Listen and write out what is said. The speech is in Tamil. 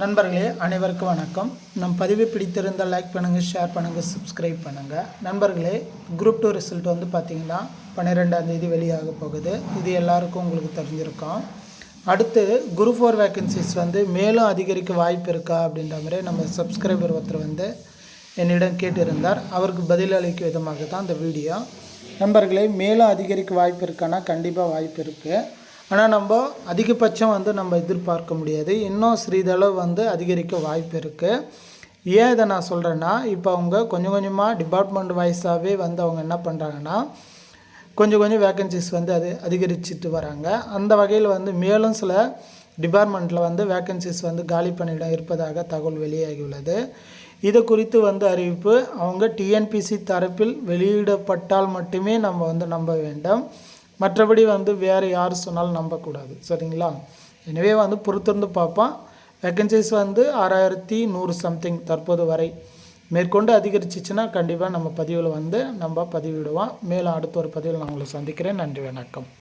நண்பர்களே அனைவருக்கும் வணக்கம். நம் பதிவு பிடித்திருந்தால் லைக் பண்ணுங்கள் ஷேர் பண்ணுங்கள் சப்ஸ்கிரைப் பண்ணுங்கள் நண்பர்களே குரூப் டூ ரிசல்ட் வந்து பார்த்திங்கன்னா பன்னிரெண்டாம் தேதி வெளியாக போகுது. இது எல்லாருக்கும் உங்களுக்கு தெரிஞ்சிருக்கோம். அடுத்து குரூப் ஃபோர் வேக்கன்சிஸ் வந்து மேலும் அதிகரிக்க வாய்ப்பு இருக்கா அப்படின்ற மாதிரி நம்ம சப்ஸ்கிரைபர் ஒருத்தர் வந்து என்னிடம் கேட்டிருந்தார். அவருக்கு பதிலளிக்கும் விதமாக தான் இந்த வீடியோ நண்பர்களே மேலும் அதிகரிக்க வாய்ப்பு இருக்கான்னா கண்டிப்பாக வாய்ப்பு இருக்குது ஆனால் நம்ம அதிகபட்சம் வந்து நம்ம எதிர்பார்க்க முடியாது. இன்னும் சிறிதளவு வந்து அதிகரிக்க வாய்ப்பு இருக்குது ஏன் இதை நான் சொல்கிறேன்னா இப்போ அவங்க கொஞ்சம் கொஞ்சமாக டிபார்ட்மெண்ட் வைஸாகவே வந்து அவங்க என்ன பண்ணுறாங்கன்னா கொஞ்சம் கொஞ்சம் வேக்கன்சிஸ் வந்து அது அதிகரிச்சுட்டு வராங்க. அந்த வகையில் வந்து மேலும் சில டிபார்ட்மெண்ட்டில் வந்து வேக்கன்சிஸ் வந்து காலி பணியிடம் இருப்பதாக தகவல் வெளியாகியுள்ளது. இது குறித்து வந்து அறிவிப்பு அவங்க டிஎன்பிசி தரப்பில் வெளியிடப்பட்டால் மட்டுமே நம்ம வந்து நம்ப வேண்டும். மற்றபடி வந்து வேறு யார் சொன்னாலும் நம்பக்கூடாது. சரிங்களா? எனவே வந்து பொறுத்திருந்து பார்ப்போம். வேக்கன்சிஸ் வந்து ஆறாயிரத்தி நூறு சம்திங் தற்போது வரை மேற்கொண்டு அதிகரிச்சிச்சுன்னா கண்டிப்பாக நம்ம பதிவில் வந்து நம்ம பதிவிடுவோம். மேலும் அடுத்த ஒரு பதிவில் நான் உங்களை சந்திக்கிறேன். நன்றி வணக்கம்.